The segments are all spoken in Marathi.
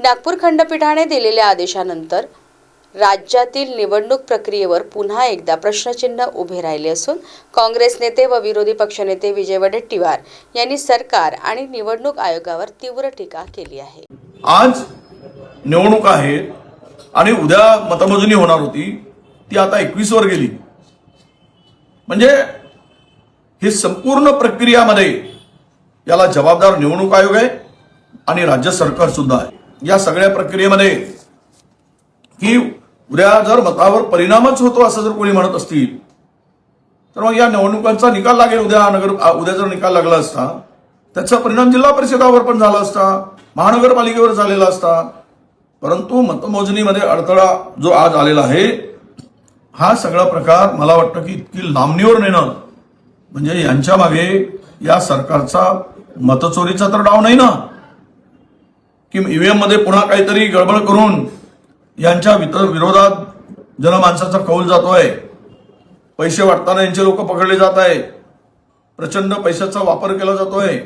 नागपूर खंडपीठाने दिलेल्या आदेशानंतर राज्यातील निवडणूक प्रक्रियेवर पुन्हा एकदा प्रश्नचिन्ह उभे राहिले असून काँग्रेस नेते व विरोधी पक्षनेते विजय वडेट्टीवार यांनी सरकार आणि निवडणूक आयोगावर तीव्र टीका केली आहे. आज निवडणूक आहे आणि उद्या मतमोजणी होणार होती ती आता एकवीस वर गेली. म्हणजे ही संपूर्ण प्रक्रियामध्ये याला जबाबदार निवडणूक आयोग आहे आणि राज्य सरकार सुद्धा आहे. या सगळ्या प्रक्रियेमध्ये की उद्या जर मतावर परिणामच होतो असं जर कोणी म्हणत असतील तर मग या निवडणुकांचा निकाल लागेल. उद्या नगर उद्या जर निकाल लागला असता त्याचा परिणाम जिल्हा परिषदावर पण झाला असता महानगरपालिकेवर झालेला असता. परंतु मतमोजणीमध्ये अडथळा जो आज आलेला आहे हा सगळा प्रकार मला वाटतं की इतकी लांबणीवर नेणं म्हणजे यांच्या मागे या सरकारचा मतचोरीचा तर डाव नाही ना. की ईव्हीएममध्ये पुन्हा काहीतरी गडबड करून यांच्या विरोधात जनमानसाचा कौल जातोय. पैसे वाटताना यांचे लोक पकडले जात आहे. प्रचंड पैशाचा वापर केला जातोय.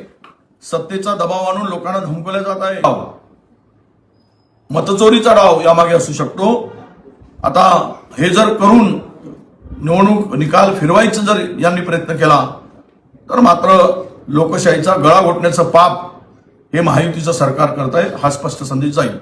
सत्तेचा दबाव आणून लोकांना धमकवल्या जात आहे. मतचोरीचा डाव यामागे असू शकतो. आता हे जर करून निवडणूक निकाल फिरवायचं जर यांनी प्रयत्न केला तर मात्र लोकशाहीचा गळा घोटण्याचं पाप हे महायुतीचं सरकार करत आहे हा स्पष्ट संदेश जाईल.